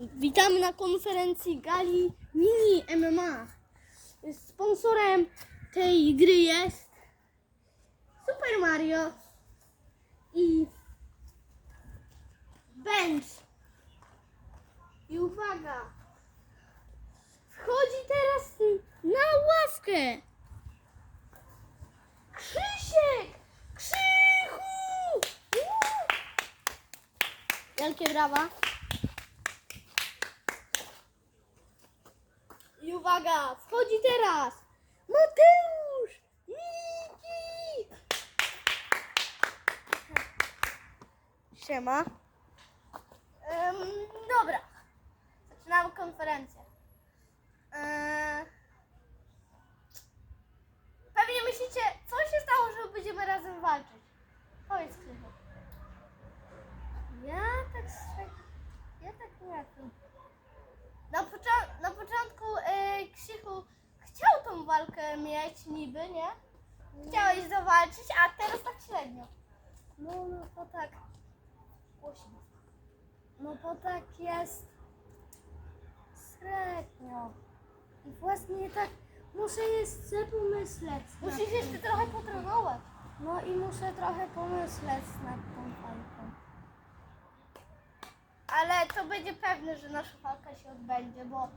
Witamy na konferencji Gali Mini MMA. Sponsorem tej gry jest Super Mario i Bench. I uwaga, wchodzi teraz na ławkę Krzysiek! Krzychu! Wielkie brawa. I uwaga, wchodzi teraz Mateusz! Miki! Siema. Em, dobra, zaczynamy konferencję. Eee, pewnie myślicie, co się stało, że będziemy razem walczyć? Powiedz Krzychu. Ja tak strze- ja tak nie wiem. Na, pocza- na początku e, Krzychu chciał tą walkę mieć niby, nie? Chciałeś zawalczyć, a teraz tak średnio. No, no to tak. No bo tak jest średnio. I właśnie tak muszę jeszcze pomyśleć. nad Musisz tym. jeszcze trochę potrenować. No i muszę trochę pomyśleć nad tą walką. Ale to będzie pewne, że nasza walka się odbędzie, bo,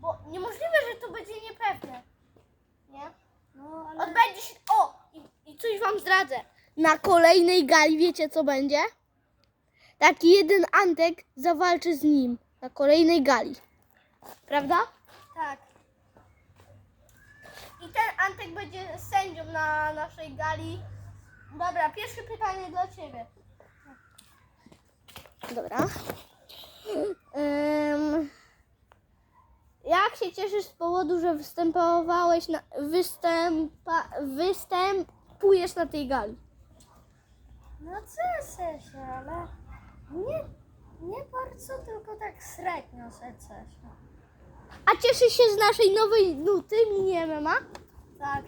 bo niemożliwe, że to będzie niepewne. Nie? No ale Odbędzie się. O! I, I coś wam zdradzę. Na kolejnej gali wiecie co będzie? Taki jeden Antek zawalczy z nim. Na kolejnej gali. Prawda? tak. I ten Antek będzie sędzią na naszej gali. Dobra, pierwsze pytanie dla ciebie. Dobra. Ym, jak się cieszysz z powodu, że występowałeś na, występa, występujesz na tej gali? No cieszę się, ale nie, nie bardzo, tylko tak średnio się cieszę. A cieszysz się z naszej nowej nuty mini MMA? Tak.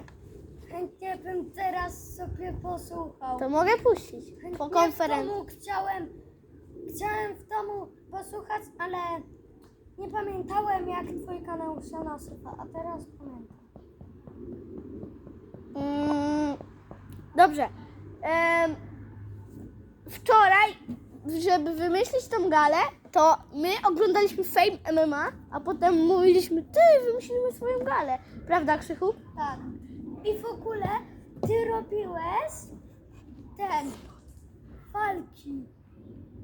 Chętnie bym teraz sobie posłuchał. To mogę puścić Chętnie po W konferencji. domu chciałem, chciałem w domu posłuchać, ale nie pamiętałem jak twój kanał się nazywa, a teraz pamiętam. Mm, dobrze. Em, wczoraj, żeby wymyślić tą galę, to my oglądaliśmy Fame MMA, a potem mówiliśmy, ty, wymyślimy swoją galę. Prawda, Krzychu? Tak. I w ogóle ty robiłeś ten walki.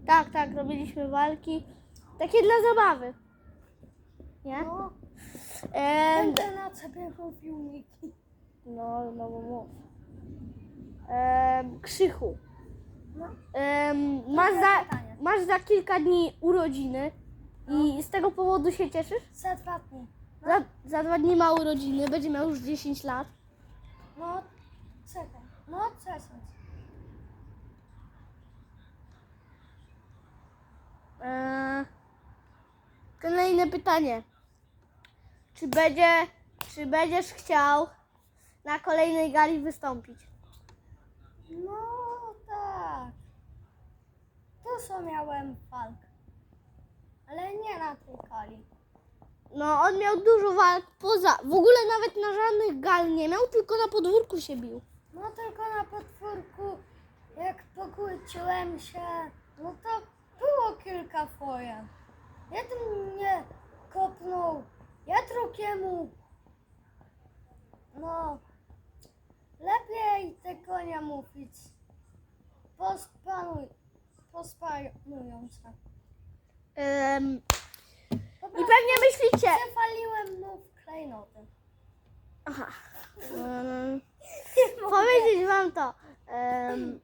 Tak, tak, robiliśmy walki. Takie dla zabawy. Nie? No, Em, będę na ciebie mówił Miki. no, no, no, mów. Em, Krzychu. No, Em, masz, za, pytanie. masz za kilka dni urodziny i z tego powodu się cieszysz? za dwa dni. Za, za dwa dni ma urodziny, będzie miał już 10 lat. No, czekaj. No, czekaj. Eee, kolejne pytanie. Czy, będzie, czy będziesz chciał na kolejnej gali wystąpić? No, tak. Dużo miałem walk. Ale nie na tej kali. No, on miał dużo walk poza. W ogóle nawet na żadnych gal nie miał, tylko na podwórku się bił. No tylko na podwórku, jak pokłóciłem się, no to było kilka wojen. Jeden mnie kopnął, ja drugiemu. No, lepiej tego nie mówić. Pospanuj, pospanują się. Po I prostu pewnie myślicie. Przewaliłem mu w klejnoty. Aha. Em, powiedzieć wam to. Um,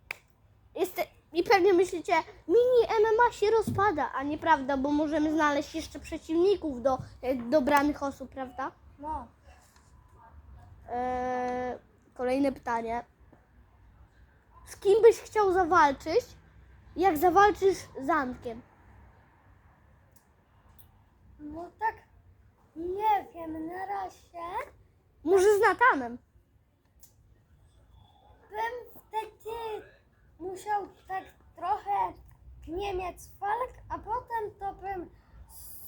jest, I pewnie myślicie, mini MMA się rozpada, a nieprawda, bo możemy znaleźć jeszcze przeciwników do e, dobranych osób, prawda? No, E, kolejne pytanie. Z kim byś chciał zawalczyć, jak zawalczysz z Antkiem? no tak, nie wiem, na razie Może z Natanem? bym wtedy musiał tak trochę Niemiec walk, a potem to bym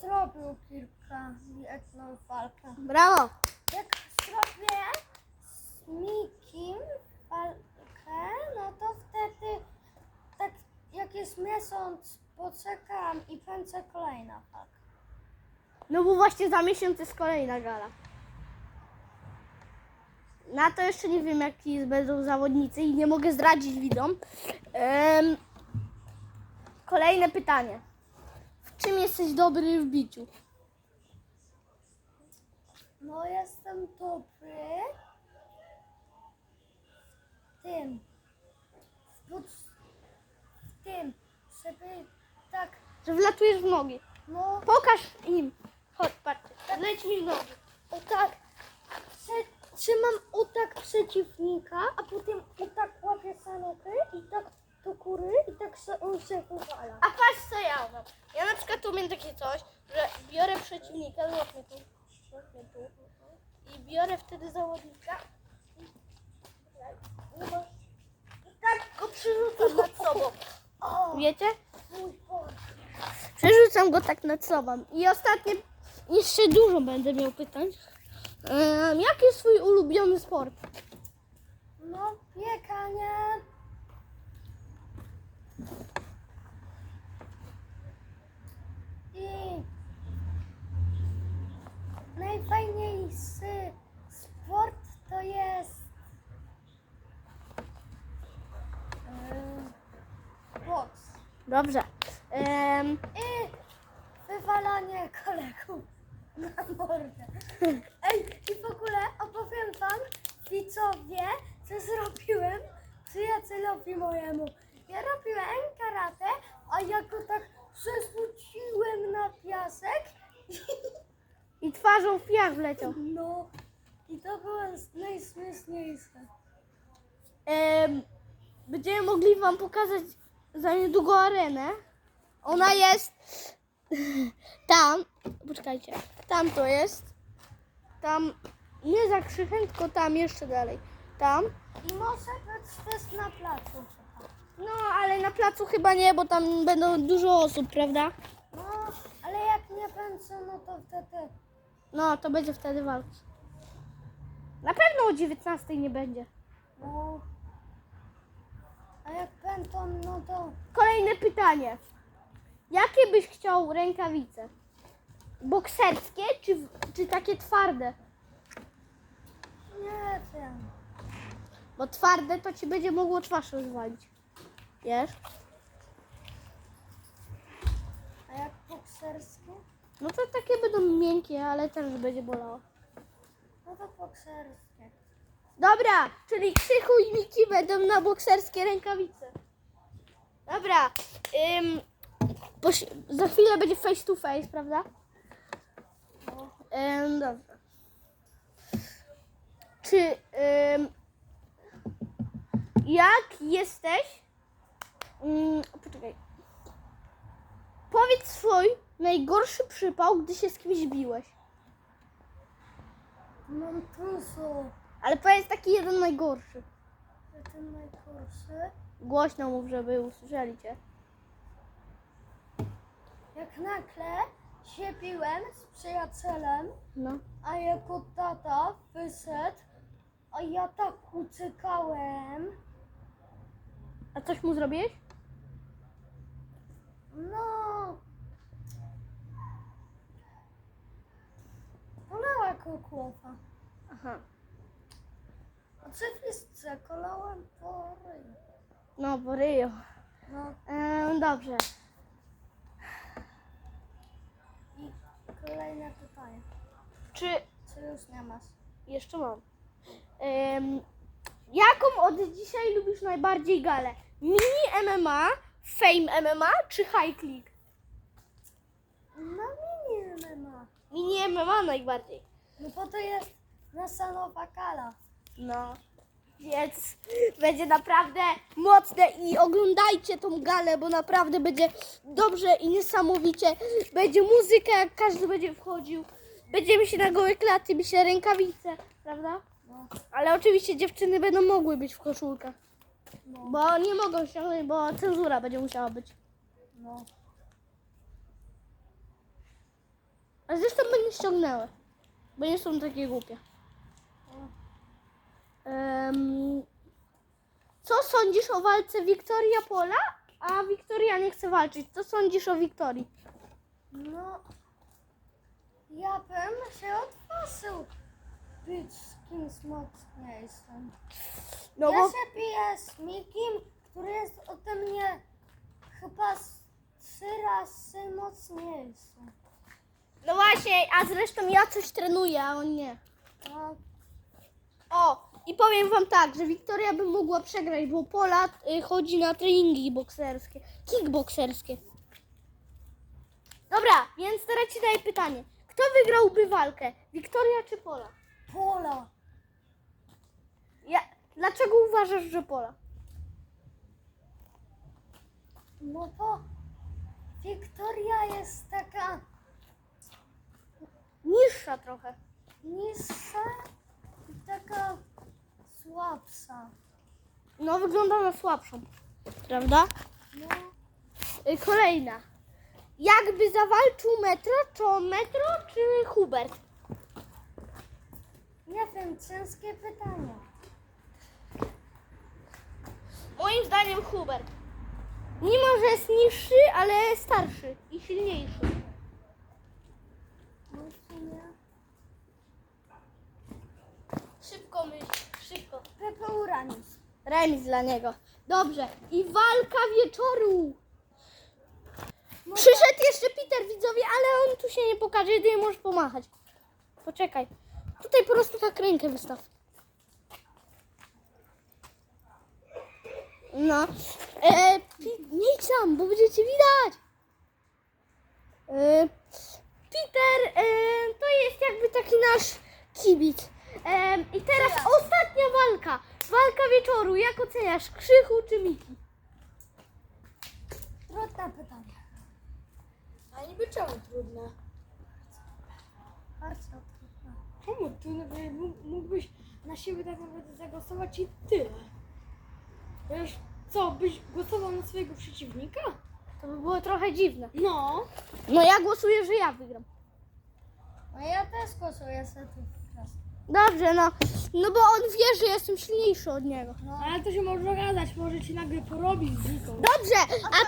zrobił kilka jedną walkę. Brawo! Jak zrobię z Mikim walkę, no to wtedy tak jak jest miesiąc poczekam i pędzę kolejna walka. No bo właśnie za miesiąc jest kolejna gala. Na to jeszcze nie wiem, jaki będą zawodnicy i nie mogę zdradzić widzom. Em, kolejne pytanie. W czym jesteś dobry w biciu? No jestem dobry w tym, w, pod, w tym, żeby tak, Że wlatujesz w nogi. no, Pokaż im. Chodź, patrz. Leć mi w nogi. o tak, trzymam o tak przeciwnika, a potem o tak łapię sanokę i tak do góry i tak se on się wywala. A patrz co ja mam. Ja na przykład umiem takie coś, że biorę przeciwnika, złap mnie tu, złap mnie tu i biorę wtedy zawodnika i tak go przerzucam nad sobą. O, Wiecie? mój Boże. Przerzucam go tak nad sobą. I ostatnie, jeszcze dużo będę miał pytań. Em, jaki jest twój ulubiony sport? No, bieganie. I najfajniejszy sport to jest yy, boks Dobrze. I wywalanie kolegów na mordę. I w ogóle opowiem wam, widzowie, co zrobiłem przyjacielowi mojemu. Ja robiłem karate, a ja go tak przesłuciłem na piasek. I twarzą w piach wleciał. No, i to było najśmieszniejsze. Em, będziemy mogli Wam pokazać za niedługo arenę. Ona jest tam. Poczekajcie. Tam to jest. Tam nie za krzychem, tylko tam jeszcze dalej. Tam. I może być też na placu. No, ale na placu chyba nie, bo tam będą dużo osób, prawda? No, ale jak nie będzie, no to wtedy No, to będzie wtedy walka. Na pewno o 19 nie będzie. No. A jak będą, no to. Kolejne pytanie. Jakie byś chciał rękawice? Bokserskie czy, czy takie twarde? Nie wiem. Bo twarde to ci będzie mogło twarz rozwalić. Wiesz? A jak bokserskie? No to takie będą miękkie, ale też będzie bolało. No to bokserskie. Dobra, czyli Krzychu i Miki będą na bokserskie rękawice. Dobra. Ym, za chwilę będzie face to face, prawda? Ym, dobra. Czy jak jesteś? Ym, poczekaj. Powiedz swój najgorszy przypał, gdy się z kimś biłeś. Mam dużo. Ale powiedz taki jeden najgorszy. Ten najgorszy. Głośno mów, żeby usłyszeli cię. Jak nagle się biłem z przyjacielem, No. a jego tata wyszedł, a ja tak uciekałem. A coś mu zrobiłeś? No. Bolała go głowa. Aha. Oczywiście, kolałem po ryju. No, bo ryjo. No dobrze. i kolejne pytanie. Czy Czy już nie masz? jeszcze mam? Jaką od dzisiaj lubisz najbardziej galę? Mini MMA, Fame MMA czy High Click? No mini MMA. Mini MMA najbardziej. No bo to jest nasza nowa kala. No. Więc będzie naprawdę mocne i oglądajcie tą galę, bo naprawdę będzie dobrze i niesamowicie. Będzie muzyka, jak każdy będzie wchodził. Będziemy się na gołe klaty, mi się rękawice, prawda? No, Ale oczywiście dziewczyny będą mogły być w koszulkach. no, Bo nie mogą ściągnąć, bo cenzura będzie musiała być. no. A zresztą będą ściągnęły. Bo nie są takie głupie. Em, co sądzisz o walce Wiktoria Pola, a Wiktoria nie chce walczyć. Co sądzisz o Wiktorii? No, ja bym się odważył być z kimś mocniejszym. No ja bo się biję z Mikim, który jest ode mnie chyba trzy razy mocniejszy. No właśnie, a zresztą ja coś trenuję, a on nie. No, O, i powiem wam tak, że Wiktoria by mogła przegrać, bo Pola y, chodzi na treningi bokserskie, kickbokserskie. Dobra, więc teraz ci daję pytanie. Kto wygrałby walkę? Wiktoria czy Pola? Pola. Ja, dlaczego uważasz, że Pola? No bo Wiktoria jest taka Niższa trochę. niższa i taka słabsza. No, wygląda na słabszą. Prawda? No, Y, Kolejna. Jakby zawalczył Metro, to Metro czy Hubert? nie wiem, ciężkie pytanie. Moim zdaniem Hubert. Mimo, że jest niższy, ale starszy i silniejszy. No Szybko myśl, Pepe Uranus. Remis dla niego. Dobrze. I walka wieczoru. Przyszedł jeszcze Peter, widzowie, ale on tu się nie pokaże, jedynie możesz pomachać. Poczekaj. Tutaj po prostu tak rękę wystaw. No. E, nie idź tam, bo będziecie widać. E, Peter e, to jest jakby taki nasz kibic. E, I teraz ostatnia walka. Walka wieczoru. Jak oceniasz? Krzychu czy Miki? Trudne pytanie. A niby czemu trudne? Bardzo trudne. Czemu trudne? Bo mógł- mógłbyś na siebie tak naprawdę zagłosować i tyle. Wiesz, co, byś głosował na swojego przeciwnika? To by było trochę dziwne. No. No ja głosuję, że ja wygram. No ja też głosuję raz. Dobrze, no. No bo on wie, że jestem silniejszy od niego. No. Ale to się może dogadać, może ci nagle porobić z niką. Dobrze, a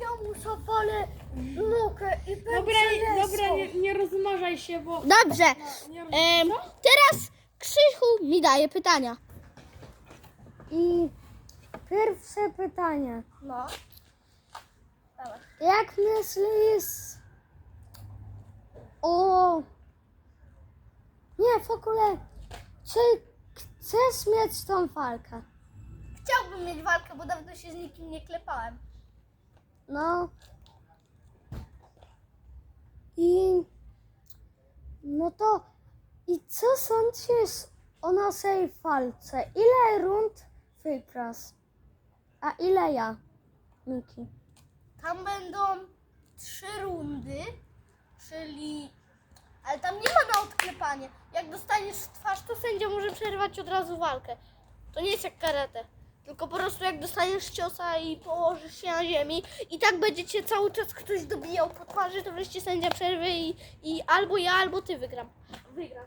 Ja muszę palę nukę i Dobra, nie, dobra nie, nie rozmarzaj się, bo... dobrze. Nie Em, teraz Krzychu mi daje pytania. I pierwsze pytanie. No. Jak myślisz o... Nie, w ogóle, czy chcesz mieć tą walkę? Chciałbym mieć walkę, bo dawno się z nikim nie klepałem. No. I... No to... I co sądzisz o naszej walce? Ile rund wygrasz? A ile ja, Miki? Tam będą trzy rundy, czyli... Ale tam nie ma na odklepanie. Jak dostaniesz w twarz, to sędzia może przerwać od razu walkę. To nie jest jak karate. Tylko po prostu jak dostaniesz ciosa i położysz się na ziemi i tak będziecie cały czas ktoś dobijał po twarzy, to wreszcie sędzia przerwie i, i albo ja, albo ty wygram. Wygram.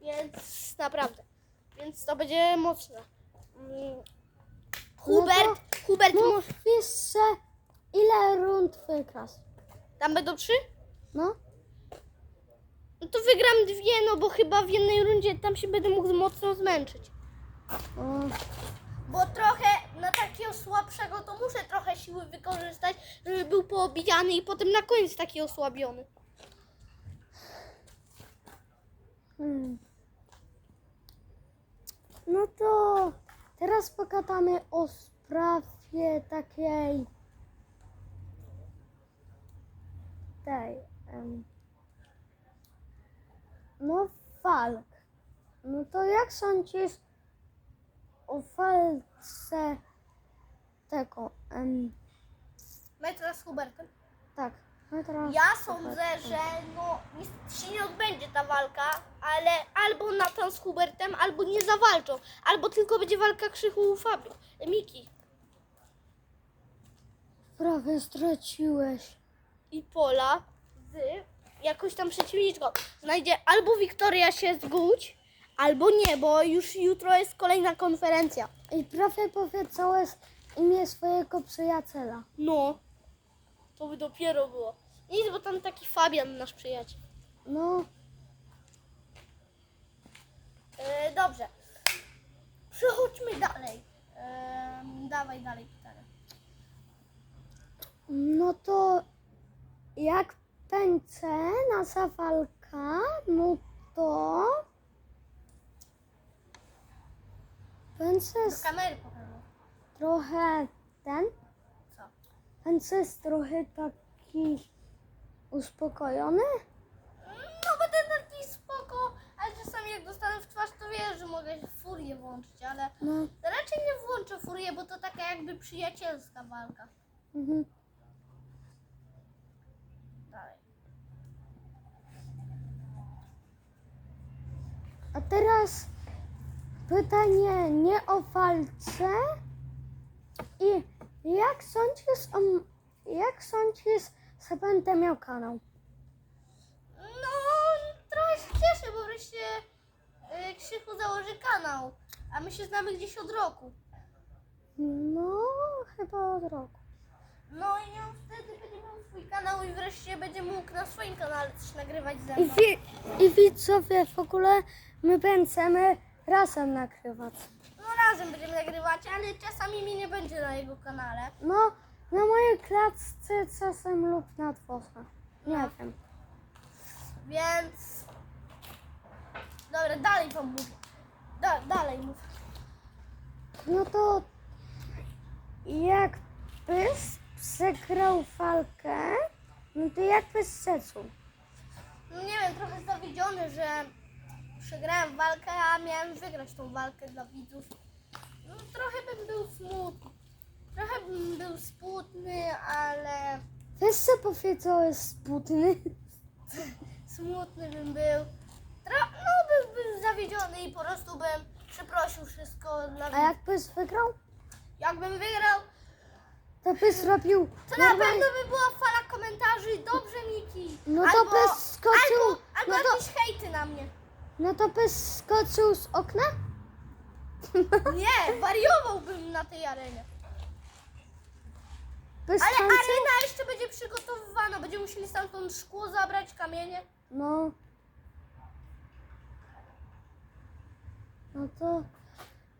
Więc naprawdę. Więc to będzie mocne. Mm. Hubert, Hubert, No, wiesz, ile rund wygrasz? tam będą trzy? No? No to wygram dwie, no bo chyba w jednej rundzie tam się będę mógł mocno zmęczyć. Bo trochę na takiego słabszego to muszę trochę siły wykorzystać, żeby był poobijany i potem na koniec taki osłabiony. Hmm. No to teraz pogadamy o sprawie takiej tej em, no walk. No to jak sądzisz o walce tego em, Metra z Hubertem. tak teraz Ja sądzę, że no nic się nie odbędzie ta walka, ale albo Nathan z Hubertem, albo nie zawalczą, albo tylko będzie walka Krzychu Fabi, Miki prawie straciłeś. i Pola z jakąś tam przeciwniczką. Znajdzie albo Wiktoria się zgódź, albo nie, bo już jutro jest kolejna konferencja. I prawie powiedziałeś, imię swojego przyjaciela. No. To by dopiero było. Nic, bo tam taki Fabian, nasz przyjaciel. No, E, dobrze. Przechodźmy dalej. E, dawaj dalej pytanie. no to jak no Do jest kamery pokażę. trochę ten, Co? jest trochę taki uspokojony. No bo ten taki spoko, ale czasami jak dostanę w twarz, to wiesz, że mogę furię włączyć, ale No, raczej nie włączę furię, bo to taka jakby przyjacielska walka. mhm. Dalej. A teraz pytanie nie o walce. I jak sądzisz, o, jak sądzisz, że będę miał kanał? No, trochę się cieszę, bo wreszcie y, Krzychu założy kanał, a my się znamy gdzieś od roku. No, chyba od roku. No i on wtedy będzie miał swój kanał i wreszcie będzie mógł na swoim kanale coś nagrywać ze I, mną. wi- I widzowie, w ogóle my będziemy razem nagrywać. No razem będziemy nagrywać, ale czasami mnie nie będzie na jego kanale. No, na mojej klatce czasem lub na dworze. Nie No. wiem. Więc. Dobra, dalej wam mówię. Da, dalej mów. No to jakbyś przegrał walkę, no to jakbyś zeszł. No nie wiem, trochę zawiedziony, że przegrałem walkę, a miałem wygrać tą walkę dla widzów. No trochę bym był smutny. Trochę bym był smutny, ale Wiesz co powiedziałeś sputny? smutny bym był. Tro, no bym był zawiedziony i po prostu bym przeprosił wszystko dla A widzów. jakbyś wygrał, Jakbym wygrał, to byś zrobił to na normalnie- pewno by była fala komentarzy. Dobrze, Miki. No to albo, byś skoczył, Albo, albo no to, jakieś hejty na mnie. no to byś skoczył z okna? Nie, wariowałbym na tej arenie. Ale tańczył? arena jeszcze będzie przygotowywana. Będziemy musieli stamtąd szkło zabrać, kamienie. No. No to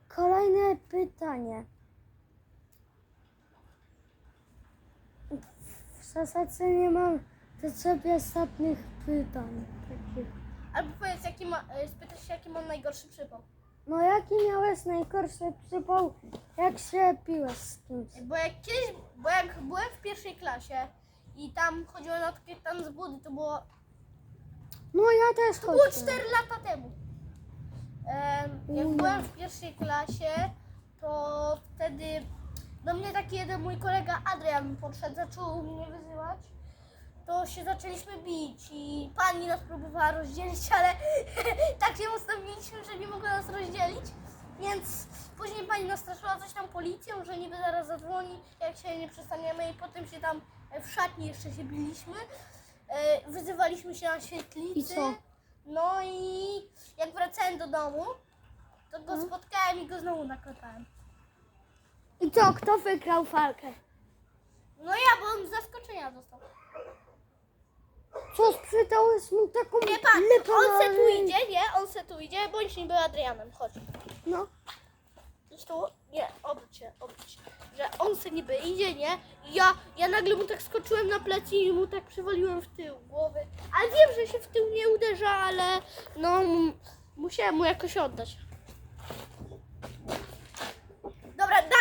kolejne pytanie. W zasadzie nie mam do ciebie żadnych pytań takich. Albo powiedz, jaki ma, e, spytaj się, jaki mam najgorszy przypał. No jaki miałeś najgorszy przypał, jak się piłeś z kimś? Bo jak kiedyś, bo jak byłem w pierwszej klasie i tam chodziłem na takie tanzbudy, to było, No ja też to było chodziłem. 4 lata temu. Em, jak Mm. byłem w pierwszej klasie, to wtedy do mnie taki jeden mój kolega Adrian podszedł, zaczął mnie wyzywać. To się zaczęliśmy bić i pani nas próbowała rozdzielić, ale tak się ustawiliśmy, że nie mogła nas rozdzielić. Więc później pani nastraszyła coś tam policją, że niby zaraz zadzwoni, jak się nie przestaniemy i potem się tam w szatni jeszcze się biliśmy. E, Wyzywaliśmy się na świetlicy. I co? No i jak wracałem do domu, to go spotkałem i go znowu naklepałem. I co, kto wygrał walkę? No ja, bo on z zaskoczenia dostał. Co, sprzedałeś mu taką Nie pan, lepę on na se tu idzie, nie? On se tu idzie, bądź niby Adrianem, chodź. No. Tu, nie, obróć się, obróć się. Że on se niby idzie, nie? I ja, ja nagle mu tak skoczyłem na plecy i mu tak przywaliłem w tył głowy. Ale wiem, że się w tył nie uderza, ale no m- musiałem mu jakoś oddać. Dobra, dalej.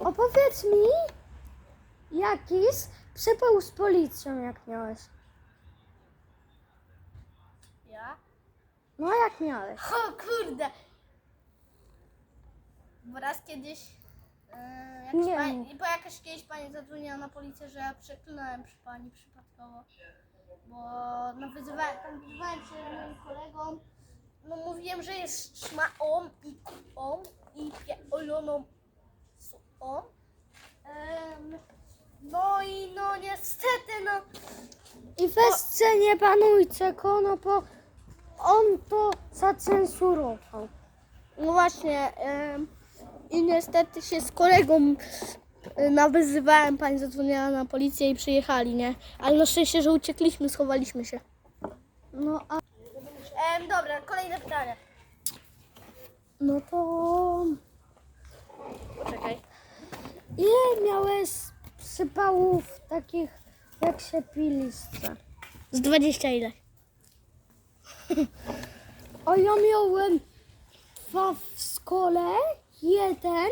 Opowiedz mi jakiś przypał z policją, jak miałeś. Ja? No jak miałeś? O kurde. Bo raz kiedyś, jakaś Nie pani, bo jakaś kiedyś pani zadzwoniła na policję, że ja przeklinałem przy pani przypadkowo. Bo no, wyzywałem, tam wyzywałem się moim kolegą. No mówiłem, że jest szmaą i kupą i pioloną Em, no i no niestety no I weźcie nie panujcie go, no bo on to zacenzurował. No właśnie, em, I niestety się z kolegą y, nawyzywałem, pani zadzwoniła na policję i przyjechali, nie? Ale na szczęście, że uciekliśmy, schowaliśmy się. No a Em, dobra, kolejne pytanie. no to. Ile miałeś przypałów takich jak się piliście? Z 20 ile? A ja miałem dwa w szkole, jeden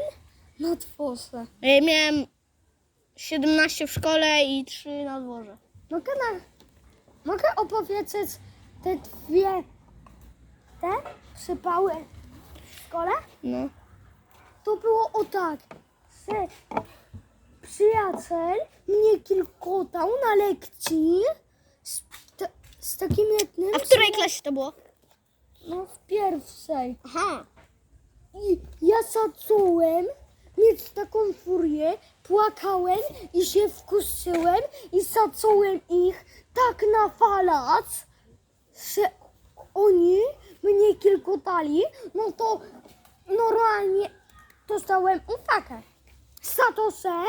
na dworze. Ja miałem 17 w szkole i 3 na dworze. Mogę, na, mogę opowiedzieć te dwie te przypały w szkole? No. To było o tak, że przyjaciel mnie kilkotał na lekcji z, ta, z takim jednym... A w której klasie to było? No w pierwszej. Aha. I ja zacząłem mieć taką furię, płakałem i się wkurzyłem i zacząłem ich tak napalać, że oni mnie kilkotali, no to normalnie dostałem ufakę. To, że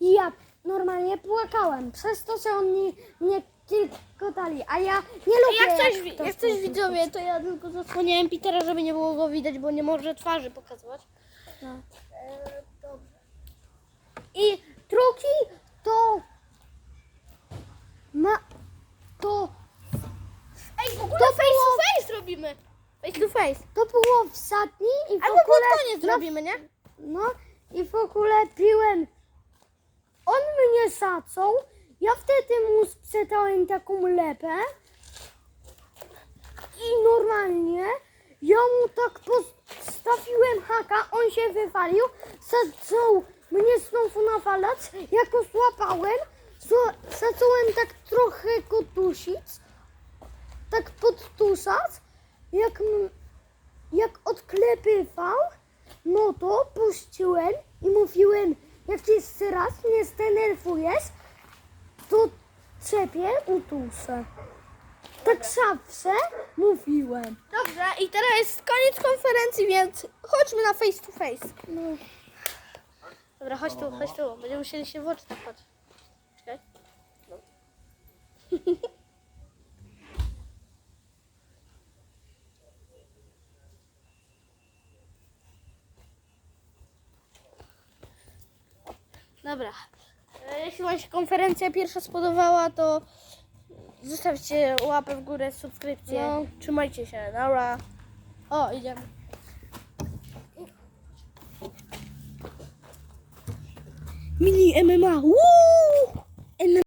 ja normalnie płakałem, przez to, że oni mnie kilkotali, a ja nie lubię Jak coś, wi- to jak coś widzowie, to ja tylko zasłoniłem Petera, żeby nie było go widać, bo nie może twarzy pokazywać. No. E, dobrze. I drugi to ma to Ej, w ogóle To face było- to face robimy. Face to face. to było w szatni i w Albo pod ogóle koniec na- zrobimy, nie? No i w ogóle piłem. On mnie zaczął. Ja wtedy mu sprzedałem taką lepę. I normalnie ja mu tak postawiłem haka, on się wywalił, zaczął mnie znowu nawalać. Ja go złapałem, zła- zacząłem tak trochę go dusić, tak podduszać. Jak, jak odklepywał, no to puściłem i mówiłem, jak jeszcze raz mnie zdenerwujesz, to ciebie uduszę. Tak zawsze mówiłem. Dobrze, i teraz jest koniec konferencji, więc chodźmy na face to face. No. Dobra, chodź tu, chodź tu. Będziemy musieli się w oczy tak patrzeć. Czekaj. No. Dobra. E, Jeśli Wam się konferencja pierwsza spodobała, to zostawcie łapę w górę, subskrypcję. No. Trzymajcie się. Dobra. O, idziemy. Mini MMA. Woo!